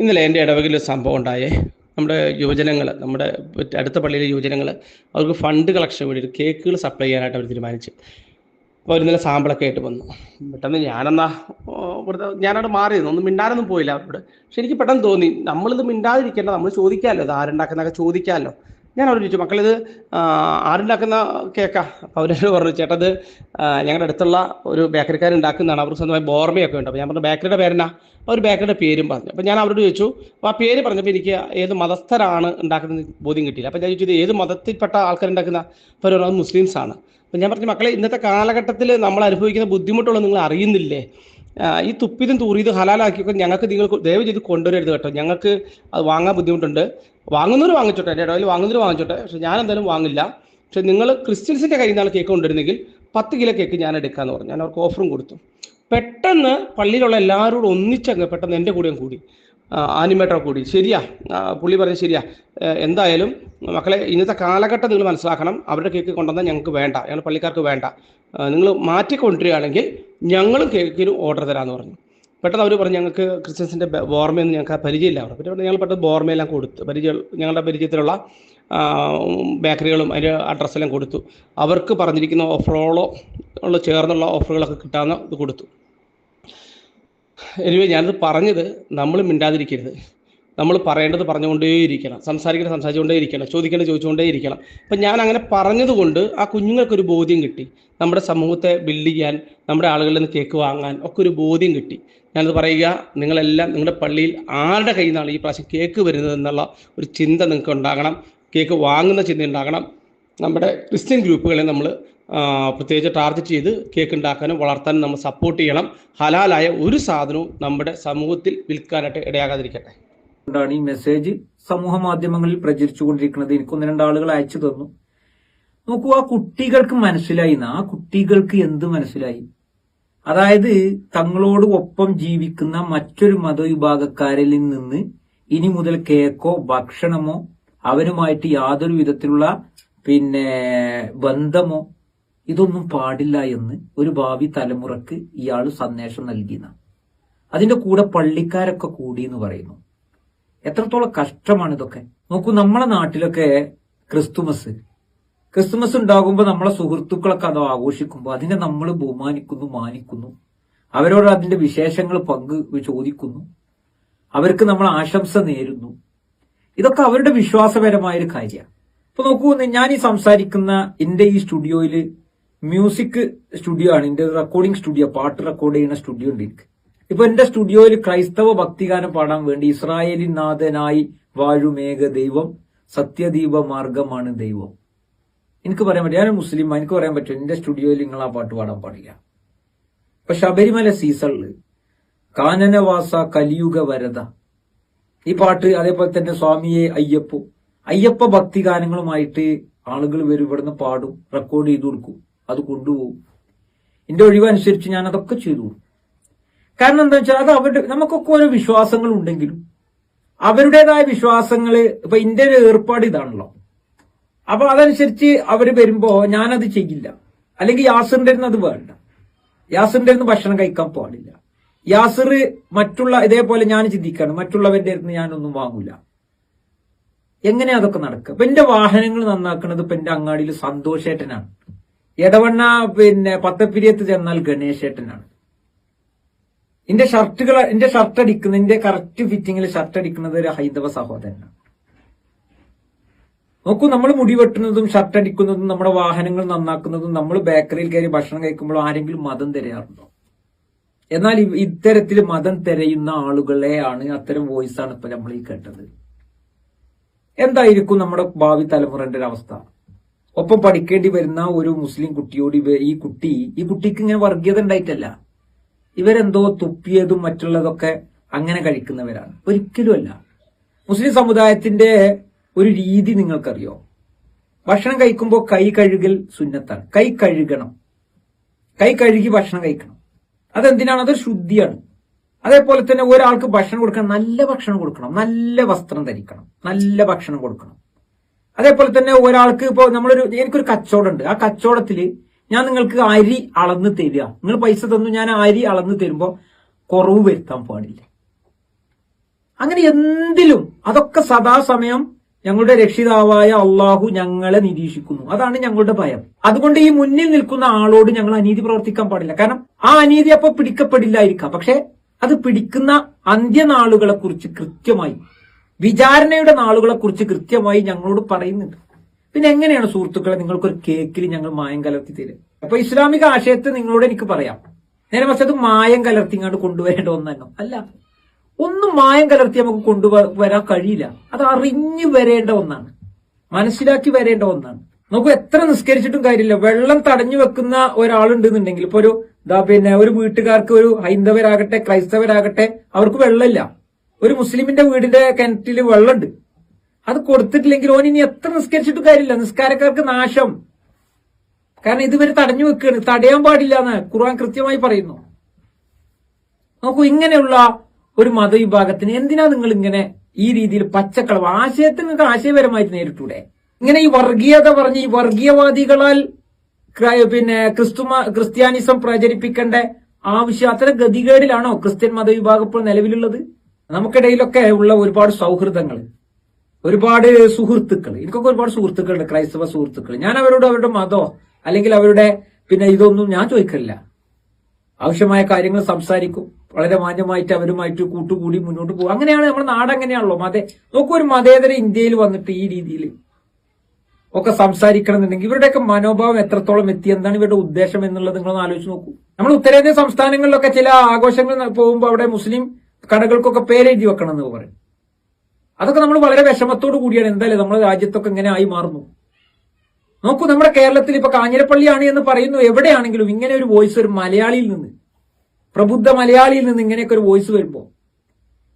ഇന്നലെ എന്റെ ഇടവകയിൽ സംഭവം ഉണ്ടായേ. നമ്മുടെ യുവജനങ്ങൾ നമ്മുടെ അടുത്ത പള്ളിയിലെ യുവജനങ്ങൾ അവർക്ക് ഫണ്ട് കളക്ഷൻ വേണ്ടി കേക്കുകൾ സപ്ലൈ ചെയ്യാനായിട്ട് അവർ തീരുമാനിച്ചു. അപ്പോൾ ഇന്നലെ സാമ്പിളൊക്കെ ആയിട്ട് വന്നു. പെട്ടെന്ന് ഞാനെന്നാ ഇവിടുത്തെ ഞാനവിടെ മാറിയിരുന്നു ഒന്നും മിണ്ടാനൊന്നും പോയില്ല അവരോട്. പക്ഷെ എനിക്ക് പെട്ടെന്ന് തോന്നി നമ്മളിത് മിണ്ടാതിരിക്കേണ്ട നമ്മൾ ചോദിക്കാമല്ലോ ഇത് ആരുണ്ടാക്കുന്നതൊക്കെ ചോദിക്കാമല്ലോ ഞാൻ അവരോട് ചോദിച്ചു മക്കളിത് ആരുണ്ടാക്കുന്ന കേക്കാ? അപ്പോൾ പറഞ്ഞു ചേട്ടത് ഞങ്ങളുടെ അടുത്തുള്ള ഒരു ബേക്കറിക്കാരുണ്ടാക്കുന്നതാണ്. അവർക്ക് സ്വന്തമായി ബോർമയൊക്കെ ഉണ്ട്. അപ്പോൾ ഞാൻ പറഞ്ഞു ബേക്കറിയുടെ പേരെന്നാ? അവർ ബേക്കറിയുടെ പേരും പറഞ്ഞു. അപ്പോൾ ഞാൻ അവരോട് ചോദിച്ചു അപ്പോൾ ആ പേര് പറഞ്ഞപ്പോൾ എനിക്ക് ഏത് മതസ്ഥരാണ് ഉണ്ടാക്കുന്നത് ബോധ്യം കിട്ടിയില്ല? അപ്പോൾ ഞാൻ ചോദിച്ചു ഏത് മതത്തിൽപ്പെട്ട ആൾക്കാരുണ്ടാക്കുന്ന? അപ്പോൾ അവർ മുസ്ലിംസാണ്. അപ്പോൾ ഞാൻ പറഞ്ഞു മക്കളെ ഇന്നത്തെ കാലഘട്ടത്തിൽ നമ്മൾ അനുഭവിക്കുന്ന ബുദ്ധിമുട്ടുള്ള നിങ്ങൾ അറിയുന്നില്ലേ? ഈ തുപ്പിതും തൂറിയതും ഹലാലാക്കിയൊക്കെ ഞങ്ങൾക്ക് നിങ്ങൾ ദയവ് ചെയ്ത് കൊണ്ടുവരരുത് കേട്ടോ. ഞങ്ങൾക്ക് അത് വാങ്ങാൻ ബുദ്ധിമുട്ടുണ്ട്. വാങ്ങുന്നവർ വാങ്ങിച്ചോട്ടെ. എന്റെ ഇടയിൽ വാങ്ങുന്നവർ വാങ്ങിച്ചോട്ടെ. പക്ഷെ ഞാൻ എന്തായാലും വാങ്ങില്ല. പക്ഷെ നിങ്ങൾ ക്രിസ്ത്യൻസിന്റെ കയ്യിൽ നിന്നാണ് കേക്ക് കൊണ്ടുവരുന്നെങ്കിൽ പത്ത് കിലോ കേക്ക് ഞാൻ എടുക്കാന്ന് പറഞ്ഞു. ഞാൻ അവർക്ക് ഓഫറും കൊടുത്തു. പെട്ടെന്ന് പള്ളിയിലുള്ള എല്ലാവരോടും ഒന്നിച്ചങ്ങ് പെട്ടെന്ന് എന്റെ കൂടെയും കൂടി. ആനിമേറ്റർ കൂടി. ശരിയാ. പുള്ളി പറഞ്ഞത് ശരിയാ. എന്തായാലും മക്കളെ ഇന്നത്തെ കാലഘട്ടം നിങ്ങൾ മനസ്സിലാക്കണം. അവരുടെ കേക്ക് കൊണ്ടുവന്നാൽ ഞങ്ങൾക്ക് വേണ്ട. ഞങ്ങൾ പള്ളിക്കാർക്ക് വേണ്ട. നിങ്ങൾ മാറ്റിക്കൊണ്ടിരിക്കുകയാണെങ്കിൽ ഞങ്ങളും കേക്കിന് ഓർഡർ തരാമെന്ന് പറഞ്ഞു. പെട്ടെന്ന് അവർ പറഞ്ഞു ഞങ്ങൾക്ക് ക്രിസ്ത്യൻസിന്റെ ബോർമയൊന്നും ഞങ്ങൾക്ക് പരിചയമില്ല അവർ പിന്നെ ഞങ്ങൾ പെട്ടെന്ന് ബോർമയെല്ലാം കൊടുത്തു പരിചയം ഞങ്ങളുടെ പരിചയത്തിലുള്ള ബേക്കറികളും അതിന്റെ അഡ്രസ്സെല്ലാം കൊടുത്തു. അവർക്ക് പറഞ്ഞിരിക്കുന്ന ഓഫറുകളോ ഉള്ള ചേർന്നുള്ള ഓഫറുകളൊക്കെ കിട്ടാവുന്ന ഇത് കൊടുത്തു. എനിവേ ഞാനത് പറഞ്ഞത് നമ്മൾ മിണ്ടാതിരിക്കരുത്. നമ്മൾ പറയേണ്ടത് പറഞ്ഞുകൊണ്ടേയിരിക്കണം. സംസാരിക്കേണ്ടത് സംസാരിച്ചുകൊണ്ടേയിരിക്കണം. ചോദിക്കേണ്ടത് ചോദിച്ചുകൊണ്ടേയിരിക്കണം. അപ്പം ഞാൻ അങ്ങനെ പറഞ്ഞതുകൊണ്ട് ആ കുഞ്ഞുങ്ങൾക്കൊരു ബോധ്യം കിട്ടി. നമ്മുടെ സമൂഹത്തെ ബിൽഡ് ചെയ്യാൻ നമ്മുടെ ആളുകളിൽ നിന്ന് കേക്ക് വാങ്ങാൻ ഒക്കെ ഒരു ബോധ്യം കിട്ടി. ഞാനത് പറയുക നിങ്ങളെല്ലാം നിങ്ങളുടെ പള്ളിയിൽ ആരുടെ കയ്യിൽ നിന്നാണ് ഈ പ്രാവശ്യം കേക്ക് വരുന്നത് എന്നുള്ള ഒരു ചിന്ത നിങ്ങൾക്ക് ഉണ്ടാകണം. കേക്ക് വാങ്ങുന്ന ചിന്ത ഉണ്ടാകണം. നമ്മുടെ ക്രിസ്ത്യൻ ഗ്രൂപ്പുകളെ നമ്മൾ പ്രത്യേകിച്ച് ടാർഗറ്റ് ചെയ്ത് കേക്ക് ഉണ്ടാക്കാനും വളർത്താനും നമ്മൾ സപ്പോർട്ട് ചെയ്യണം. ഹലാലായ ഒരു സാധനവും നമ്മുടെ സമൂഹത്തിൽ വിൽക്കാനായിട്ട് ഇടയാകാതിരിക്കട്ടെ. കൊണ്ടാണ് ഈ മെസ്സേജ് സമൂഹ മാധ്യമങ്ങളിൽ പ്രചരിച്ചുകൊണ്ടിരിക്കുന്നത്. എനിക്കൊന്ന് രണ്ടാളുകൾ അയച്ചു തന്നു. നോക്കൂ ആ കുട്ടികൾക്ക് മനസ്സിലായി. ആ കുട്ടികൾക്ക് എന്ത് മനസ്സിലായി? അതായത് തങ്ങളോട് ഒപ്പം ജീവിക്കുന്ന മറ്റൊരു മതവിഭാഗക്കാരിൽ നിന്ന് ഇനി മുതൽ കേക്കോ ഭക്ഷണമോ അവരുമായിട്ട് യാതൊരു വിധത്തിലുള്ള പിന്നെ ബന്ധമോ ഇതൊന്നും പാടില്ല എന്ന് ഒരു ഭാവി തലമുറയ്ക്ക് ഇയാൾ സന്ദേശം നൽകിയെന്ന അതിന്റെ കൂടെ പള്ളിക്കാരൊക്കെ കൂടി എന്ന് പറയുന്നു. എത്രത്തോളം കഷ്ടമാണ് ഇതൊക്കെ. നോക്കൂ നമ്മളെ നാട്ടിലൊക്കെ ക്രിസ്തുമസ്. ക്രിസ്തുമസ് ഉണ്ടാകുമ്പോൾ നമ്മളെ സുഹൃത്തുക്കളൊക്കെ അത് ആഘോഷിക്കുമ്പോൾ അതിനെ നമ്മൾ ബഹുമാനിക്കുന്നു മാനിക്കുന്നു. അവരോട് അതിന്റെ വിശേഷങ്ങൾ പങ്ക് ചോദിക്കുന്നു. അവർക്ക് നമ്മൾ ആശംസ നേരുന്നു. ഇതൊക്കെ അവരുടെ വിശ്വാസപരമായൊരു കാര്യമാണ്. ഇപ്പൊ നോക്കൂ ഞാൻ ഈ സംസാരിക്കുന്ന എന്റെ ഈ സ്റ്റുഡിയോയിൽ മ്യൂസിക് സ്റ്റുഡിയോ ആണ്. എന്റെ റെക്കോർഡിംഗ് സ്റ്റുഡിയോ പാട്ട് റെക്കോർഡ് ചെയ്യുന്ന സ്റ്റുഡിയോ ഉണ്ട് എനിക്ക്. ഇപ്പൊ എന്റെ സ്റ്റുഡിയോയിൽ ക്രൈസ്തവ ഭക്തിഗാനം പാടാൻ വേണ്ടി ഇസ്രായേലി നാഥനായി വാഴുമേഘ ദൈവം സത്യദീപ മാർഗമാണ് ദൈവം. എനിക്ക് പറയാൻ പറ്റും ഞാൻ മുസ്ലിം എനിക്ക് പറയാൻ പറ്റും എന്റെ സ്റ്റുഡിയോയിൽ നിങ്ങൾ ആ പാട്ട് പാടാൻ പാടില്ല. ഇപ്പൊ ശബരിമല സീസണിൽ കാനനവാസ കലിയുഗ വരത. ഈ പാട്ട് അതേപോലെ തന്നെ സ്വാമിയെ അയ്യപ്പു അയ്യപ്പ ഭക്തിഗാനങ്ങളുമായിട്ട് ആളുകൾ വരും ഇവിടുന്ന് പാടും റെക്കോർഡ് ചെയ്തു കൊടുക്കും അത് കൊണ്ടുപോകും. എന്റെ ഒഴിവനുസരിച്ച് ഞാൻ അതൊക്കെ ചെയ്തു. കാരണം എന്താ വെച്ചാൽ അത് അവരുടെ നമുക്കൊക്കെ ഓരോ വിശ്വാസങ്ങൾ ഉണ്ടെങ്കിലും അവരുടേതായ വിശ്വാസങ്ങൾ ഇപ്പൊ ഒരു ഏർപ്പാട് ഇതാണല്ലോ. അപ്പൊ അതനുസരിച്ച് അവർ വരുമ്പോ ഞാനത് ചെയ്യില്ല. അല്ലെങ്കിൽ യാസിറിന്റെ അത് വേണ്ട. യാസിറിന്റെ അടുത്ത് ഭക്ഷണം കഴിക്കാൻ പാടില്ല. യാസിർ മറ്റുള്ള ഇതേപോലെ ഞാൻ ചിന്തിക്കാണ് മറ്റുള്ളവരുടെ അടുത്ത് ഞാനൊന്നും വാങ്ങൂല. എങ്ങനെ അതൊക്കെ നടക്കുക? ഇപ്പൊ എന്റെ വാഹനങ്ങൾ നന്നാക്കുന്നത് ഇപ്പൊ എന്റെ അങ്ങാടിയിൽ സന്തോഷേട്ടനാണ്. ഇടവണ്ണ പിന്നെ പത്തപ്പിരിയത്ത് ചെന്നാൽ ഗണേശേട്ടനാണ്. എന്റെ ഷർട്ടുകൾ എന്റെ ഷർട്ട് അടിക്കുന്ന എന്റെ കറക്റ്റ് ഫിറ്റിങ്ങിൽ ഷർട്ട് അടിക്കുന്നത് ഒരു ഹൈന്ദവ സഹോദരനാണ്. നോക്കൂ നമ്മൾ മുടി വെട്ടുന്നതും ഷർട്ട് അടിക്കുന്നതും നമ്മുടെ വാഹനങ്ങൾ നന്നാക്കുന്നതും നമ്മൾ ബേക്കറിയിൽ കയറി ഭക്ഷണം കഴിക്കുമ്പോൾ ആരെങ്കിലും മതം തിരയാറുണ്ടോ? എന്നാൽ ഇത്തരത്തിൽ മതം തിരയുന്ന ആളുകളെയാണ് അത്തരം വോയിസ് ആണ് ഇപ്പൊ നമ്മൾ ഈ കേട്ടത്. എന്തായിരിക്കും നമ്മുടെ ഭാവി തലമുറന്റെ ഒരു അവസ്ഥ? ഒപ്പം പഠിക്കേണ്ടി വരുന്ന ഒരു മുസ്ലിം കുട്ടിയോട് ഈ കുട്ടി ഈ കുട്ടിക്ക് ഇങ്ങനെ വർഗീയത ഉണ്ടായിട്ടല്ല. ഇവരെന്തോ തുപ്പിയതും മറ്റുള്ളതൊക്കെ അങ്ങനെ കഴിക്കുന്നവരാണ്. ഒരിക്കലുമല്ല. മുസ്ലിം സമുദായത്തിന്റെ ഒരു രീതി നിങ്ങൾക്കറിയോ? ഭക്ഷണം കഴിക്കുമ്പോൾ കൈ കഴുകൽ സുന്നത്താണ്. കൈ കഴുകണം. കൈ കഴുകി ഭക്ഷണം കഴിക്കണം. അതെന്തിനാണ്? അത് ശുദ്ധിയാണ്. അതേപോലെ തന്നെ ഒരാൾക്ക് ഭക്ഷണം കൊടുക്കണം. നല്ല ഭക്ഷണം കൊടുക്കണം. നല്ല വസ്ത്രം ധരിക്കണം. നല്ല ഭക്ഷണം കൊടുക്കണം. അതേപോലെ തന്നെ ഒരാൾക്ക് ഇപ്പോൾ നമ്മളൊരു എനിക്കൊരു കച്ചവടം ഉണ്ട് ആ കച്ചവടത്തിൽ ഞാൻ നിങ്ങൾക്ക് അരി അളന്ന് തരിക. നിങ്ങൾ പൈസ തന്നു ഞാൻ അരി അളന്ന് തരുമ്പോൾ കുറവ് വരുത്താൻ പാടില്ല. അങ്ങനെ എന്തിലും അതൊക്കെ സദാസമയം ഞങ്ങളുടെ രക്ഷിതാവായ അള്ളാഹു ഞങ്ങളെ നിരീക്ഷിക്കുന്നു. അതാണ് ഞങ്ങളുടെ ഭയം. അതുകൊണ്ട് ഈ മുന്നിൽ നിൽക്കുന്ന ആളോട് ഞങ്ങൾ അനീതി പ്രവർത്തിക്കാൻ പാടില്ല. കാരണം ആ അനീതി അപ്പൊ പിടിക്കപ്പെടില്ലായിരിക്കാം. പക്ഷെ അത് പിടിക്കുന്ന അന്ത്യനാളുകളെ കുറിച്ച് കൃത്യമായി വിചാരണയുടെ നാളുകളെ കുറിച്ച് കൃത്യമായി ഞങ്ങളോട് പറയുന്നുണ്ട്. പിന്നെ എങ്ങനെയാണ് സുഹൃത്തുക്കളെ നിങ്ങൾക്കൊരു കേക്കിൽ ഞങ്ങൾ മായം കലർത്തി തരും അപ്പൊ ഇസ്ലാമിക ആശയത്തെ നിങ്ങളോട് എനിക്ക് പറയാം. നേരെ പക്ഷേ അത് മായം കലർത്തിങ്ങാണ്ട് കൊണ്ടുവരേണ്ട ഒന്നല്ലോ. അല്ല ഒന്നും മായം കലർത്തി നമുക്ക് കൊണ്ടുവരാൻ കഴിയില്ല. അത് അറിഞ്ഞു വരേണ്ട ഒന്നാണ്. മനസ്സിലാക്കി വരേണ്ട ഒന്നാണ്. നമുക്ക് എത്ര നിസ്കരിച്ചിട്ടും കാര്യമില്ല. വെള്ളം തടഞ്ഞു വെക്കുന്ന ഒരാളുണ്ടെന്നുണ്ടെങ്കിൽ ഇപ്പൊ ഒരു പിന്നെ ഒരു വീട്ടുകാർക്ക് ഒരു ഹൈന്ദവരാകട്ടെ ക്രൈസ്തവരാകട്ടെ അവർക്ക് വെള്ളമില്ല. ഒരു മുസ്ലിമിന്റെ വീടിന്റെ കിണറ്റിൽ വെള്ളമുണ്ട്. അത് കൊടുത്തിട്ടില്ലെങ്കിൽ ഓൻ ഇനി എത്ര നിസ്കരിച്ചിട്ട് കാര്യമില്ല. നിസ്കാരക്കാർക്ക് നാശം. കാരണം ഇതുവരെ തടഞ്ഞു വെക്കുകയാണ്. തടയാൻ പാടില്ല എന്ന് ഖുർആൻ കൃത്യമായി പറയുന്നു. നോക്കൂ ഇങ്ങനെയുള്ള ഒരു മതവിഭാഗത്തിന് എന്തിനാ നിങ്ങൾ ഇങ്ങനെ ഈ രീതിയിൽ പച്ചക്കളവ് ആശയത്തിന് നിങ്ങൾക്ക് ആശയപരമായിട്ട് നേരിട്ടൂടെ? ഇങ്ങനെ ഈ വർഗീയത പറഞ്ഞ് ഈ വർഗീയവാദികളാൽ പിന്നെ ക്രിസ്തുമ ക്രിസ്ത്യാനിസം പ്രചരിപ്പിക്കേണ്ട ആവശ്യം അത്ര ഗതികേടിലാണോ ക്രിസ്ത്യൻ മതവിഭാഗം ഇപ്പോൾ നിലവിലുള്ളത്? നമുക്കിടയിലൊക്കെ ഉള്ള ഒരുപാട് സൗഹൃദങ്ങൾ. ഒരുപാട് സുഹൃത്തുക്കൾ. എനിക്കൊക്കെ ഒരുപാട് സുഹൃത്തുക്കളുണ്ട് ക്രൈസ്തവ സുഹൃത്തുക്കൾ. ഞാൻ അവരോട് അവരുടെ മതോ അല്ലെങ്കിൽ അവരുടെ പിന്നെ ഇതൊന്നും ഞാൻ ചോദിക്കില്ല ആവശ്യമായ കാര്യങ്ങൾ സംസാരിക്കും. വളരെ മാന്യമായിട്ട് അവരുമായിട്ട് കൂട്ടുകൂടി മുന്നോട്ട് പോകും. അങ്ങനെയാണ് നമ്മുടെ നാട് അങ്ങനെയാണല്ലോ. മതേ നോക്കൂ ഒരു മതേതര ഇന്ത്യയിൽ വന്നിട്ട് ഈ രീതിയിൽ ഒക്കെ സംസാരിക്കണം എന്നുണ്ടെങ്കിൽ ഇവരുടെയൊക്കെ മനോഭാവം എത്രത്തോളം എത്തി എന്താണ് ഇവരുടെ ഉദ്ദേശം എന്നുള്ളത് നിങ്ങളൊന്ന് ആലോചിച്ച് നോക്കൂ. നമ്മൾ ഉത്തരേന്ത്യൻ സംസ്ഥാനങ്ങളിലൊക്കെ ചില ആഘോഷങ്ങൾ പോകുമ്പോൾ അവിടെ മുസ്ലിം കടകൾക്കൊക്കെ പേരെഴുതി വെക്കണം എന്ന് പറയും. അതൊക്കെ നമ്മൾ വളരെ വിഷമത്തോടു കൂടിയാണ്. എന്തായാലും നമ്മുടെ രാജ്യത്തൊക്കെ ഇങ്ങനെ ആയി മാറുന്നു. നോക്കൂ നമ്മുടെ കേരളത്തിൽ ഇപ്പൊ കാഞ്ഞിരപ്പള്ളിയാണ് എന്ന് പറയുന്നു. എവിടെയാണെങ്കിലും ഇങ്ങനെ ഒരു വോയിസ് ഒരു മലയാളിയിൽ നിന്ന് പ്രബുദ്ധ മലയാളിയിൽ നിന്ന് ഇങ്ങനെയൊക്കെ ഒരു വോയിസ് വരുമ്പോൾ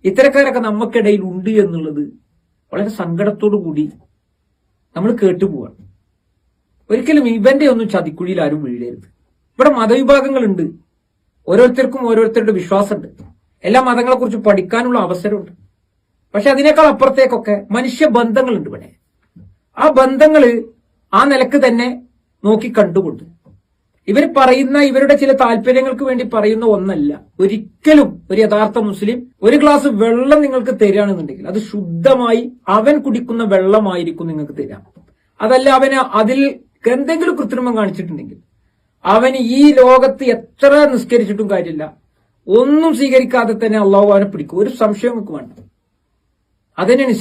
ഇത്തരക്കാരൊക്കെ നമുക്കിടയിൽ ഉണ്ട് എന്നുള്ളത് വളരെ സങ്കടത്തോടു കൂടി നമ്മൾ കേട്ടുപോവാണ് ഒരിക്കലും ഇവന്റെ ഒന്നും ചതിക്കുഴിയിൽ ആരും വീഴരുത്. ഇവിടെ മതവിഭാഗങ്ങളുണ്ട്. ഓരോരുത്തർക്കും ഓരോരുത്തരുടെ വിശ്വാസമുണ്ട്. എല്ലാ മതങ്ങളെ കുറിച്ച് പഠിക്കാനുള്ള അവസരമുണ്ട്. പക്ഷെ അതിനേക്കാൾ അപ്പുറത്തേക്കൊക്കെ മനുഷ്യ ബന്ധങ്ങളുണ്ട് ഇവിടെ. ആ ബന്ധങ്ങൾ ആ നിലയ്ക്ക് തന്നെ നോക്കി കണ്ടുകൊണ്ട്. ഇവർ പറയുന്ന ഇവരുടെ ചില താല്പര്യങ്ങൾക്ക് വേണ്ടി പറയുന്ന ഒന്നല്ല. ഒരിക്കലും ഒരു യഥാർത്ഥ മുസ്ലിം ഒരു ഗ്ലാസ് വെള്ളം നിങ്ങൾക്ക് തരികയാണെന്നുണ്ടെങ്കിൽ അത് ശുദ്ധമായി അവൻ കുടിക്കുന്ന വെള്ളമായിരിക്കും നിങ്ങൾക്ക് തരാം. അതല്ല അവന് അതിൽ എന്തെങ്കിലും കൃത്രിമം കാണിച്ചിട്ടുണ്ടെങ്കിൽ അവന് ഈ ലോകത്ത് എത്ര നിസ്കരിച്ചിട്ടും കാര്യമില്ല. ഒന്നും സ്വീകരിക്കാതെ തന്നെ അള്ളാഹു അവനെ പിടിക്കും. ഒരു സംശയം നമുക്ക് വേണ്ട. അതിനാണ്